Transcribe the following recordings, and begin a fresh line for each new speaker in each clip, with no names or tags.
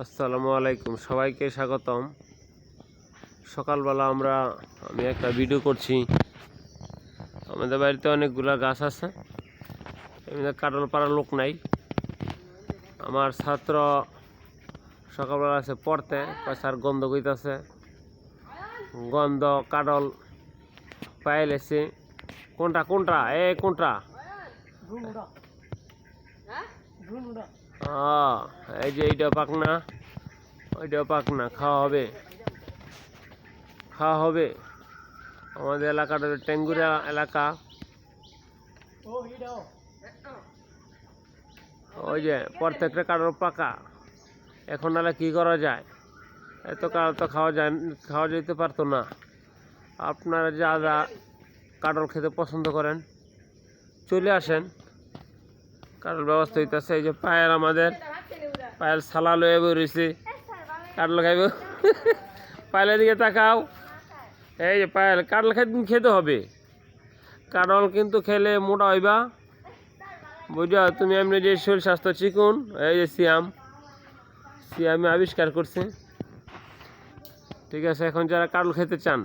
আসসালামু আলাইকুম সবাইকে স্বাগতম। সকালবেলা আমরা আমি একটা ভিডিও করছি। আমাদের বাড়িতে অনেকগুলা গাছ আছে। এমনি কাটল পাড়ার লোক নাই। আমার ছাত্র সকালবেলা আছে পড়তে স্যার গন্ধ কইতাছে। গন্ধ কাটল পাইলেছে কোনটা কোনটা? এ কোনটা? আহ, এই যে এইটা পাক না ওইটা পাক না খাওয়া হবে। খাওয়া হবে। আমাদের এলাকাটা টেঙ্গুরা এলাকা। ওই যে প্রত্যেকটা কারোর পাকা। এখন নাহলে কি করা যায়? এত কারও তো খাওয়া যায় খাওয়া যেতে পারতো না। আপনারা যা যা কাটল খেতে পছন্দ করেন চলে আসেন। কারোর ব্যবস্থা হইতেছে, এই যে পায়ের আমাদের। পায়ের সালা লয়ে বেরিয়েছে কাটল খাইব পায়েলের দিকে তাকাও। এই যে পায়েল কাটল খাইতে খেতে হবে। কাটল কিন্তু খেলে মোটা হইবা। বুঝা তুমি এমনি যে শরীর স্বাস্থ্য চিকুন, এই যে সিয়াম। সিয়ামে আবিষ্কার করছে। ঠিক আছে, এখন যারা কাটল খেতে চান,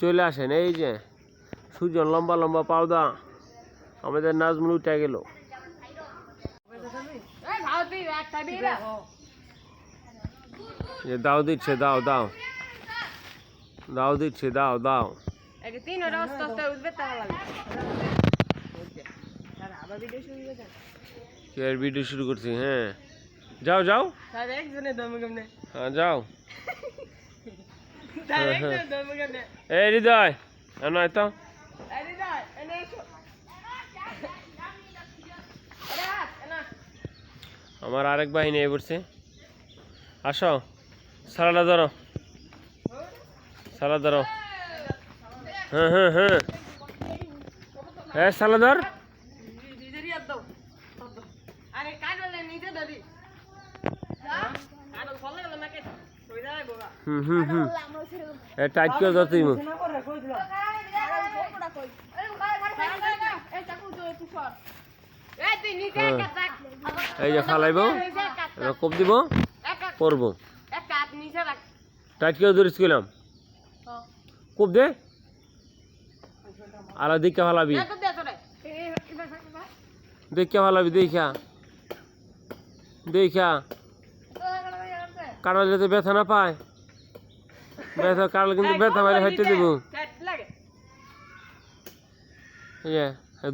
চলে আসেন। এই যে, সুজন লম্বা লম্বা পাওদা। আমাদের নাজমুল উঠে গেল। যে দাও। দিচ্ছে দাও দাও। দাও দিচ্ছে দাও দাও।
তিন ওটা আস্তে আস্তে উঠবে তাহলে আবার ভিডিও শুরু
করছি হ্যাঁ। যাও যাও।
একজনে দমে কেমনে
হ্যাঁ যাও।
কেমনে
এই হৃদয়। আর নয় তো।
আরে
আমার আরেক বাহিনী এ পড়ছে আসো সালাডা ধরো। সালাদ ধরো। হ্যাঁ হ্যাঁ হ্যাঁ। হ্যাঁ সালাদ ধর।
দাও আরে কাটলে নিতে দাদি কাটল ফলে গেল নাকি? কই যায় গোগা
হুম হুম হুম। এ টাইট করে ধর তুই মুখ।
এই
যে ফালাইব কোপ দিব
নিচে
টাইট করে ধরিস গেলাম কোপ দে। আলা দিকে ফালাবি। দেখে ফালাবি দেখা দেখা কারও যাতে ব্যথা না পায়। ব্যথা কারও কিন্তু ব্যথা পাইলে হেঁটে দিব।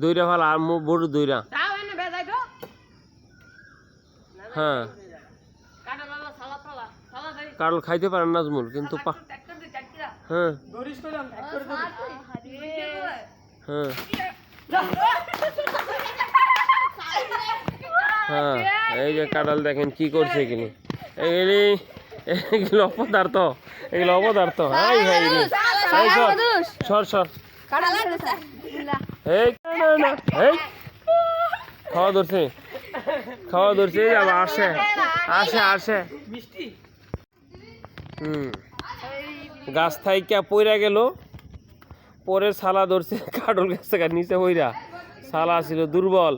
দুইটা ফালা আর মো বড় দুইটা
দাও এনে বেজাই তো
হ্যাঁ।
কাটা লালা সালা সালা সালা দেই
কারও খাইতে পারে নাজমুল কিন্তু হ্যাঁ। হ্যাঁ। হ্যাঁ এই যে কাঁঠাল দেখেন কি করছে এগুলি এগুলি এগুলো অপদার্থ এগুলো অপদার্থ। হাই হাই রে এই সর সর সর। এই না না না এই। খাওয়া ধরছে। খাওয়া ধরছে আবার আসে। আসে আসে। হুম। গাছ থাইকা পইরা গেল। পরে সালা ধরছে কাটল গাছ থেকে নিচে হইরা সালা ছিল দুর্বল।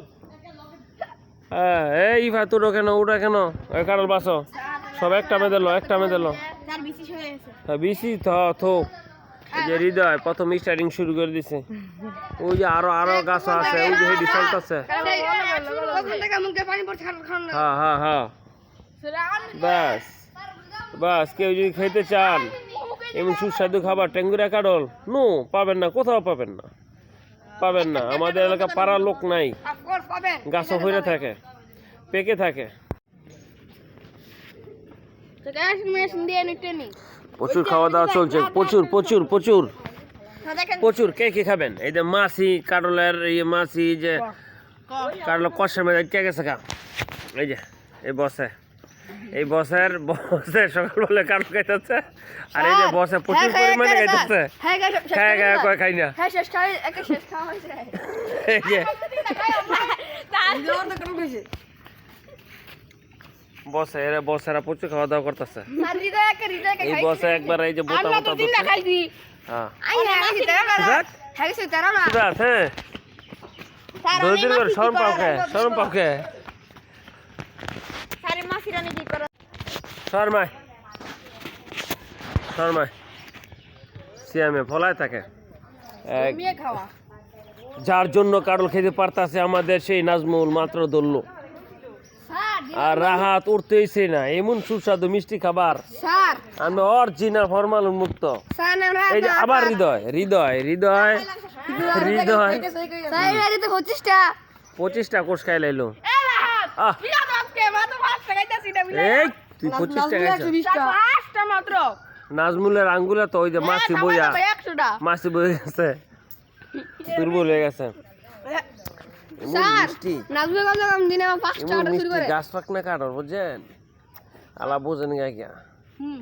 হ্যাঁ এই ভাই তোর কেন ওটা কেন? ওই কাটল বাসো সব একটা মেয়ে দিল একটা মেয়ে দিল। হ্যাঁ বিসি থ থো। এই যে হৃদয়, প্রথম স্টার্টিং শুরু করে দিছে। ওই যে আরও আরও গাছ আছে, ওই যে হেডি চলতেছে। হ্যাঁ হ্যাঁ হ্যাঁ। বাস বাস কেউ যদি খেতে চান, এমন সুস্বাদু খাবার টেঙ্গুরা কাডল নো, পাবেন না, কোথাও পাবেন না। পাবেন না, আমাদের এলাকা পাড়ার লোক নাই। গাছও হয়ে থাকে, পেকে থাকে। প্রচুর খাওয়া দাওয়া চলছে প্রচুর প্রচুর প্রচুর প্রচুর কে কে খাবেন এই যে মাছি কাটলের ইয়ে মাছি যে কাটল কষার মেয়ে কে গেছে খা এই যে এই বসে এই বসের বসে সকালবেলা কাটল খাইতেছে আর এই যে বসে প্রচুর পরিমাণে খাইতেছে খায় খায় কয় খাই না এই যে বসে এরা বসেরা প্রচুর খাওয়া দাওয়া করতেছে এই বসে একবার এই যে বোতা বোতা হ্যাঁ। হ্যাঁ। করে শরম পাওকে শরম পাওকে। শর্মায়। শর্মায়। সিয়ামে ফলায় থাকে এক। যার জন্য কারল খেতে পারতাছে আমাদের সেই নাজমুল মাত্র ধরলো আর রাহাত উঠতেইছে না এমন সুস্বাদু মিষ্টি খাবার।
স্যার।
আমি অরিজিনাল ফরমাল উন্মুক্ত। এই যে আবার হৃদয় হৃদয় হৃদয় হৃদয়।
স্যার এটা তো পঁচিশটা।
কোষ খাই লাইলো। এই তুই পঁচিশ টাকা
মাত্র।
নাজমুলের আঙ্গুলে তো ওই যে মাছি বইয়া মাছি বই গেছে দুর্বল হয়ে গেছে।
স্যার নাজমুল কম কম দিনে আমার পাঁচটা
এমন
অর্ডার শুরু করে।
গাছ পাক না কাটার বুঝছেন? আলা বোঝেন গা কিয়া
হুম।